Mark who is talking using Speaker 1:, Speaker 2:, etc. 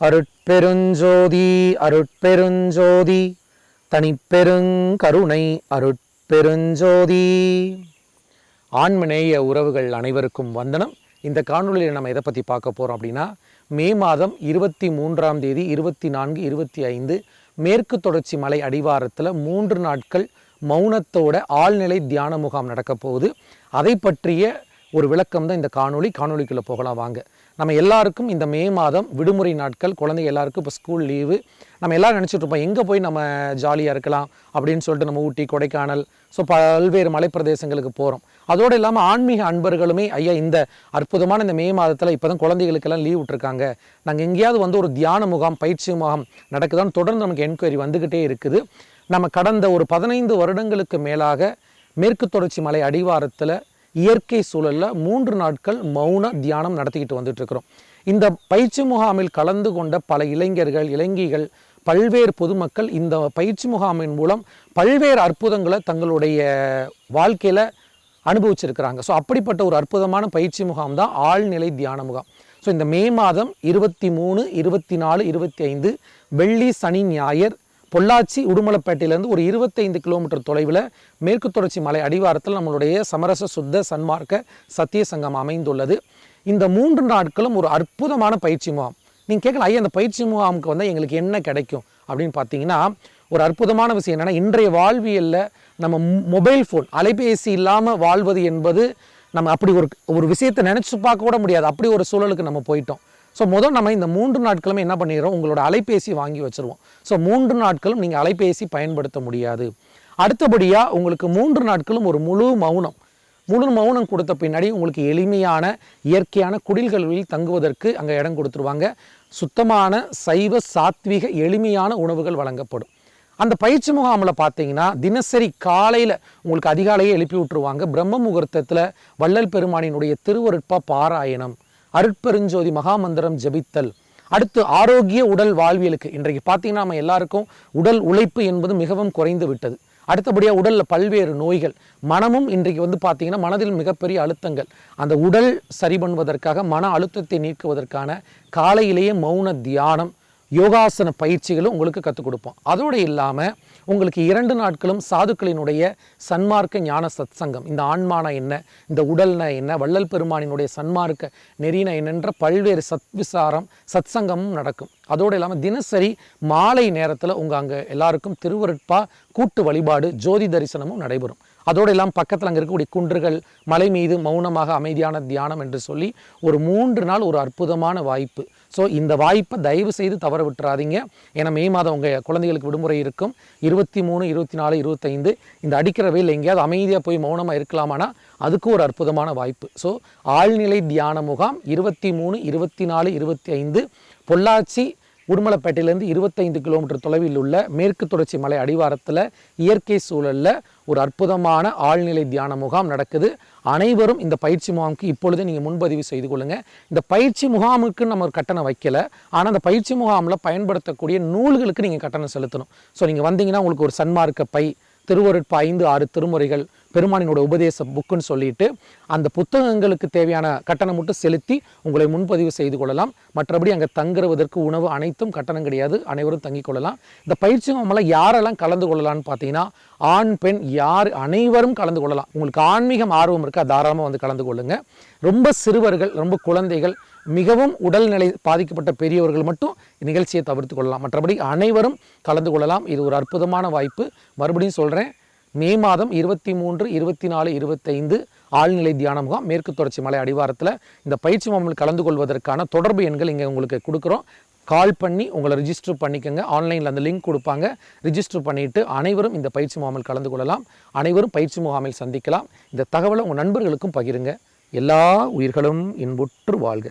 Speaker 1: அருட்பெருஞ்சோதி அருட்பெருஞ்சோதி தனிப்பெருங்கருணை அருட்பெருஞ்சோதி. ஆண்மநேய உறவுகள் அனைவருக்கும் வந்தனம். இந்த காணொலியில் நம்ம எதை பற்றி பார்க்க போகிறோம் அப்படின்னா மே மாதம் இருபத்தி மூன்றாம் தேதி இருபத்தி நான்கு இருபத்தி ஐந்து மேற்கு தொடர்ச்சி மலை அடிவாரத்தில் மூன்று நாட்கள் மௌனத்தோட ஆழ்நிலை தியான முகாம் நடக்க போகுது. அதை பற்றிய ஒரு விளக்கம் தான் இந்த காணொளி. காணொளிக்குள்ளே போகலாம் வாங்க. நம்ம எல்லாருக்கும் இந்த மே மாதம் விடுமுறை நாட்கள் குழந்தைங்க எல்லாருக்கும் இப்போ ஸ்கூல் லீவு நம்ம எல்லோரும் நினச்சிட்டு இருப்போம் எங்கே போய் நம்ம ஜாலியாக இருக்கலாம் அப்படின்னு சொல்லிட்டு நம்ம ஊட்டி கொடைக்கானல் ஸோ பல்வேறு மலைப்பிரதேசங்களுக்கு போகிறோம் அதோடு இல்லாமல் ஆன்மீக அன்பர்களுமே ஐயா இந்த அற்புதமான இந்த மே மாதத்தில் இப்போ தான் குழந்தைகளுக்கெல்லாம் லீவ் விட்டுருக்காங்க. நாங்கள் எங்கேயாவது வந்து ஒரு தியான முகாம் பயிற்சி முகாம் நடக்குதான்னு தொடர்ந்து நமக்கு என்கொயரி வந்துக்கிட்டே இருக்குது. நம்ம கடந்த ஒரு பதினைந்து வருடங்களுக்கு மேலாக மேற்கு தொடர்ச்சி மலை அடிவாரத்தில் இயற்கை சூழலில் மூன்று நாட்கள் மௌன தியானம் நடத்திக்கிட்டு வந்துட்டுருக்கிறோம் இந்த பயிற்சி முகாமில் கலந்து கொண்ட பல இளைஞர்கள் இளைஞிகள் பல்வேறு பொதுமக்கள் இந்த பயிற்சி முகாமின் மூலம் பல்வேறு அற்புதங்களை தங்களுடைய வாழ்க்கையில் அனுபவிச்சிருக்கிறாங்க. ஸோ அப்படிப்பட்ட ஒரு அற்புதமான பயிற்சி முகாம் தான் ஆழ்நிலை தியான முகாம். ஸோ இந்த மே மாதம் இருபத்தி மூணு இருபத்தி நாலு இருபத்தி ஐந்து வெள்ளி சனி ஞாயிறு பொள்ளாச்சி உடுமலைப்பேட்டையிலேருந்து ஒரு இருபத்தைந்து கிலோமீட்டர் தொலைவில் மேற்கு தொடர்ச்சி மலை அடிவாரத்தில் நம்மளுடைய சமரச சுத்த சன்மார்க்க சத்திய சங்கம் அமைந்துள்ளது. இந்த மூன்று நாட்களும் ஒரு அற்புதமான பயிற்சி முகாம். நீங்கள் கேட்கலாம் ஐயா அந்த பயிற்சி முகாமுக்கு வந்து எங்களுக்கு என்ன கிடைக்கும்? அப்படின்னு பார்த்தீங்கன்னா ஒரு அற்புதமான விஷயம் என்னென்னா இன்றைய வாழ்வியலில் நம்ம மொபைல் ஃபோன் அலைபேசி இல்லாமல் வாழ்வது என்பது நம்ம அப்படி ஒரு ஒரு விஷயத்தை நினச்சி பார்க்க கூட முடியாது. அப்படி ஒரு சூழலுக்கு நம்ம போயிட்டோம். ஸோ முதல் நம்ம இந்த மூன்று நாட்களுமே என்ன பண்ணிடுறோம்? உங்களோட அலைபேசி வாங்கி வச்சுருவோம். ஸோ மூன்று நாட்களும் நீங்கள் அலைபேசி பயன்படுத்த முடியாது. அடுத்தபடியாக உங்களுக்கு மூன்று நாட்களும் ஒரு முழு மௌனம். முழு மௌனம் கொடுத்த பின்னாடி உங்களுக்கு எளிமையான இயற்கையான குடில்களில் தங்குவதற்கு அங்கே இடம் கொடுத்துருவாங்க. சுத்தமான சைவ சாத்விக எளிமையான உணவுகள் வழங்கப்படும். அந்த பயிற்சி முகாமில் பார்த்தீங்கன்னா தினசரி காலையில் உங்களுக்கு அதிகாலையே எழுப்பி விட்டுருவாங்க. பிரம்ம முகூர்த்தத்தில் வள்ளல் பெருமானினுடைய திருவருட்பா பாராயணம். அருட்பெருஞ்சோதி மகாமந்திரம் ஜபித்தல். அடுத்து ஆரோக்கிய உடல் வாழ்வியலுக்கு. இன்றைக்கு பார்த்தீங்கன்னா நம்ம எல்லாருக்கும் உடல் உழைப்பு என்பது மிகவும் குறைந்து விட்டது. அடுத்தபடியாக உடலில் பல்வேறு நோய்கள். மனமும் இன்றைக்கு வந்து பார்த்திங்கன்னா மனதில் மிகப்பெரிய அழுத்தங்கள். அந்த உடல் சரி பண்ணுவதற்காக மன அழுத்தத்தை நீக்குவதற்கான காலையிலேயே மௌன தியானம் யோகாசன பயிற்சிகளும் உங்களுக்கு கற்றுக் கொடுப்போம். அதோடு இல்லாமல் உங்களுக்கு இரண்டு நாட்களும் சாதுக்களினுடைய சன்மார்க்க ஞான சத்சங்கம் இந்த ஆன்மான என்ன இந்த உடல்னா என்ன வள்ளல் பெருமானினுடைய சன்மார்க்க நெறின என்னென்ற பல்வேறு சத் விசாரம் சத்சங்கமும் நடக்கும். அதோடு இல்லாமல் தினசரி மாலை நேரத்தில் உங்கள் அங்கே எல்லாருக்கும் திருவருட்பா கூட்டு வழிபாடு ஜோதி தரிசனமும் நடைபெறும். அதோடு இல்லாமல் பக்கத்தில் அங்கே இருக்கக்கூடிய குன்றுகள் மலை மீது மௌனமாக அமைதியான தியானம் என்று சொல்லி ஒரு மூன்று நாள் ஒரு அற்புதமான வாய்ப்பு. ஸோ இந்த வாய்ப்பை தயவு செய்து தவற விட்டுறாதீங்க. ஏன்னா மே மாதம் உங்கள் குழந்தைகளுக்கு விடுமுறை இருக்கும். இருபத்தி மூணு இருபத்தி நாலு இருபத்தைந்து இந்த அடிக்கிற வெயில் எங்கேயாவது அமைதியாக போய் மௌனமாக இருக்கலாமானா அதுக்கு ஒரு அற்புதமான வாய்ப்பு. ஸோ ஆழ்நிலை தியான முகாம் இருபத்தி மூணு இருபத்தி நாலு இருபத்தி ஐந்து பொள்ளாச்சி உடுமலைப்பேட்டையிலேருந்து இருபத்தைந்து கிலோமீட்டர் தொலைவில் உள்ள மேற்கு தொடர்ச்சி மலை அடிவாரத்தில் இயற்கை சூழலில் ஒரு அற்புதமான ஆழ்நிலை தியான முகாம் நடக்குது. அனைவரும் இந்த பயிற்சி முகாமுக்கு இப்பொழுது நீங்கள் முன்பதிவு செய்து கொள்ளுங்கள் இந்த பயிற்சி முகாமுக்கு நம்ம ஒரு கட்டணம் வைக்கல. ஆனால் அந்த பயிற்சி முகாமில் பயன்படுத்தக்கூடிய நூல்களுக்கு நீங்கள் கட்டணம் செலுத்தணும். ஸோ நீங்கள் வந்தீங்கன்னா உங்களுக்கு ஒரு சன்மார்க்க பை திருவருட்பா ஐந்து ஆறு திருமுறைகள் பெருமானினோட உபதேச புக்குன்னு சொல்லிட்டு அந்த புத்தகங்களுக்கு தேவையான கட்டணம் மட்டும் செலுத்தி உங்களை முன்பதிவு செய்து கொள்ளலாம். மற்றபடி அங்கே தங்குறதற்கு உணவு அனைத்தும் கட்டணம் கிடையாது. அனைவரும் தங்கிக் கொள்ளலாம். இந்த பயிற்சி முகாமில் யாரெல்லாம் கலந்து கொள்ளலாம்னு பார்த்தீங்கன்னா ஆண் பெண் யார் அனைவரும் கலந்து கொள்ளலாம். உங்களுக்கு ஆன்மீகம் ஆர்வம் இருக்கா தாராளமாக வந்து கலந்து கொள்ளுங்கள் ரொம்ப சிறுவர்கள் ரொம்ப குழந்தைகள் மிகவும் உடல்நிலை பாதிக்கப்பட்ட பெரியவர்கள் மட்டும் நிகழ்ச்சியை தவிர்த்து கொள்ளலாம். மற்றபடி அனைவரும் கலந்து கொள்ளலாம். இது ஒரு அற்புதமான வாய்ப்பு. மறுபடியும் சொல்கிறேன் மே மாதம் இருபத்தி மூன்று இருபத்தி நாலு இருபத்தைந்து ஆழ்நிலை தியான முகாம் மேற்கு தொடர்ச்சி மலை அடிவாரத்தில் இந்த பயிற்சி முகாமில் கலந்து கொள்வதற்கான தொடர்பு எண்கள் இங்கே உங்களுக்கு கொடுக்குறோம். கால் பண்ணி உங்களை ரிஜிஸ்டர் பண்ணிக்கோங்க. ஆன்லைனில் அந்த லிங்க் கொடுப்பாங்க. ரிஜிஸ்டர் பண்ணிவிட்டு அனைவரும் இந்த பயிற்சி முகாமில் கலந்து கொள்ளலாம். அனைவரும் பயிற்சி முகாமில் சந்திக்கலாம். இந்த தகவலை உங்கள் நண்பர்களுக்கும் பகிருங்க. எல்லா உயிர்களும் இன்புற்று வாழ்க.